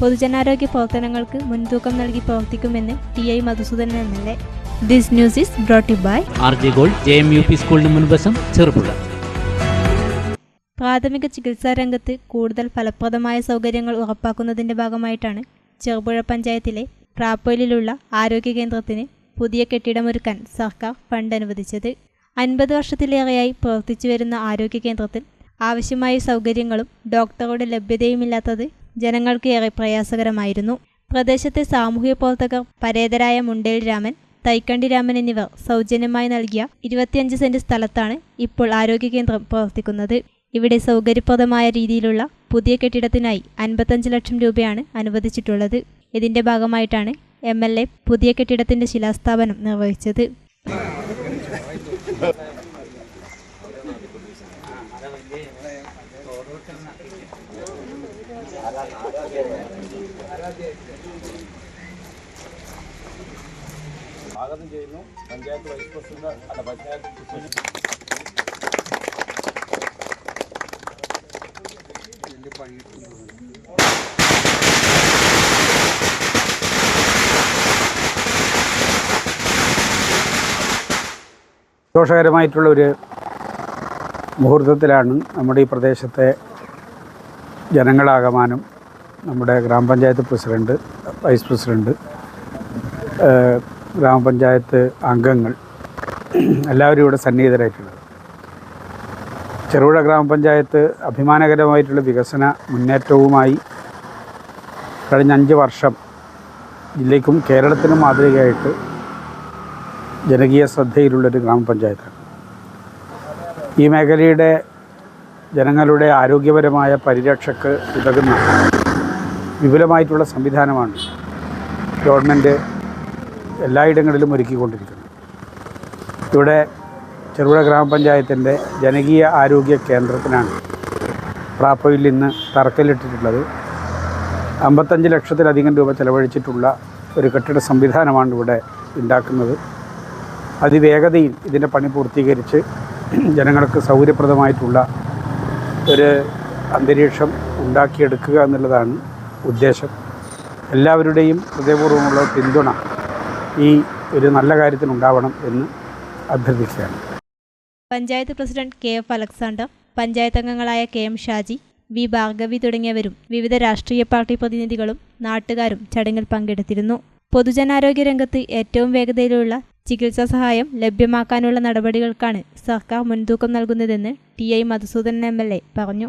പൊതുജനാരോഗ്യ പ്രവർത്തനങ്ങൾക്ക് മുൻതൂക്കം നൽകി പ്രവർത്തിക്കുമെന്ന് T I Madhusudan M L A. This news is brought by R J gold J M U P സ്കൂളിന് മുൻവശം ചെറുപുഴ. പ്രാഥമിക ചികിത്സാ രംഗത്ത് കൂടുതൽ ഫലപ്രദമായ സൗകര്യങ്ങൾ ഉറപ്പാക്കുന്നതിന്റെ ഭാഗമായിട്ടാണ് ചെറുപുഴ പഞ്ചായത്തിലെ ട്രാപ്പോയിലുള്ള ആരോഗ്യ കേന്ദ്രത്തിന് പുതിയ കെട്ടിടമൊരുക്കാൻ സർക്കാർ ഫണ്ട് അനുവദിച്ചത്. അൻപത് വർഷത്തിലേറെയായി പ്രവർത്തിച്ചു വരുന്ന ആരോഗ്യ കേന്ദ്രത്തിൽ ആവശ്യമായ സൗകര്യങ്ങളും ഡോക്ടറുടെ ലഭ്യതയുമില്ലാത്തത് ജനങ്ങൾക്ക് ഏറെ പ്രയാസകരമായിരുന്നു. പ്രദേശത്തെ സാമൂഹ്യ പ്രവർത്തകർ പരേതരായ മുണ്ടേൽ രാമൻ തൈക്കണ്ടി രാമൻ എന്നിവർ സൗജന്യമായി നൽകിയ ഇരുപത്തിയഞ്ച് സെന്റ് സ്ഥലത്താണ് ഇപ്പോൾ ആരോഗ്യ കേന്ദ്രം പ്രവർത്തിക്കുന്നത്. ഇവിടെ സൗകര്യപ്രദമായ രീതിയിലുള്ള പുതിയ കെട്ടിടത്തിനായി അൻപത്തഞ്ച് ലക്ഷം രൂപയാണ് അനുവദിച്ചിട്ടുള്ളത്. ഇതിന്റെ ഭാഗമായിട്ടാണ് എം പുതിയ കെട്ടിടത്തിന്റെ ശിലാസ്ഥാപനം നിർവഹിച്ചത്. സ്വാഗതം ചെയ്യുന്നു. പഞ്ചായത്ത് വൈസ് പ്രസിഡന്റ് അല്ല പഞ്ചായത്ത് പ്രസിഡന്റ്. സന്തോഷകരമായിട്ടുള്ള ഒരു മുഹൂർത്തത്തിലാണ് നമ്മുടെ ഈ പ്രദേശത്തെ ജനങ്ങളാകമാനം നമ്മുടെ ഗ്രാമപഞ്ചായത്ത് പ്രസിഡന്റ് വൈസ് പ്രസിഡന്റ് ഗ്രാമപഞ്ചായത്ത് അംഗങ്ങൾ എല്ലാവരും ഇവിടെ സന്നിഹിതരായിട്ടുള്ളത്. ചെറുപുഴ ഗ്രാമപഞ്ചായത്ത് അഭിമാനകരമായിട്ടുള്ള വികസന മുന്നേറ്റവുമായി കഴിഞ്ഞ അഞ്ച് വർഷം ജില്ലയ്ക്കും കേരളത്തിനും മാതൃകയായിട്ട് ജനകീയ ശ്രദ്ധയിലുള്ളൊരു ഗ്രാമപഞ്ചായത്താണ്. ഈ മേഖലയുടെ ജനങ്ങളുടെ ആരോഗ്യപരമായ പരിരക്ഷക്ക് ഉതകുന്ന വിപുലമായിട്ടുള്ള സംവിധാനമാണ് ഗവൺമെന്റ് എല്ലായിടങ്ങളിലും ഒരുക്കിക്കൊണ്ടിരിക്കുന്നത്. ഇവിടെ ചെറുപുഴ ഗ്രാമപഞ്ചായത്തിന്റെ ജനകീയ ആരോഗ്യ കേന്ദ്രത്തിനാണ് പ്രാപ്പയിൽ ഇന്ന് തറക്കല്ലിട്ടിട്ടുള്ളത്. അമ്പത്തഞ്ച് ലക്ഷത്തിലധികം രൂപ ചെലവഴിച്ചിട്ടുള്ള ഒരു കെട്ടിട സംവിധാനമാണ് ഇവിടെ ഉണ്ടാക്കുന്നത്. അതിവേഗതയിൽ ഇതിന്റെ പണി പൂർത്തീകരിച്ച് ജനങ്ങൾക്ക് സൗകര്യപ്രദമായിട്ടുള്ള ഒരു അന്തരീക്ഷം ഉണ്ടാക്കിയെടുക്കുക എന്നുള്ളതാണ് ഉദ്ദേശം. എല്ലാവരുടെയും ഹൃദയപൂർവമുള്ള പിന്തുണ ഈ ഒരു നല്ല കാര്യത്തിനുണ്ടാവണം എന്ന് അഭ്യർത്ഥിക്കുകയാണ്. Panchayat president K F Alexander panchayat അംഗങ്ങളായ K M Shaji V Bhargavi തുടങ്ങിയവരും വിവിധ രാഷ്ട്രീയ പാർട്ടി പ്രതിനിധികളും നാട്ടുകാരും ചടങ്ങിൽ പങ്കെടുത്തിരുന്നു. പൊതുജനാരോഗ്യ രംഗത്ത് ഏറ്റവും വേഗതയിലുള്ള ചികിത്സാ സഹായം ലഭ്യമാക്കാനുള്ള നടപടികൾക്കാണ് സർക്കാർ മുൻതൂക്കം നൽകുന്നതെന്ന് T I Madhusoodanan M L A പറഞ്ഞു.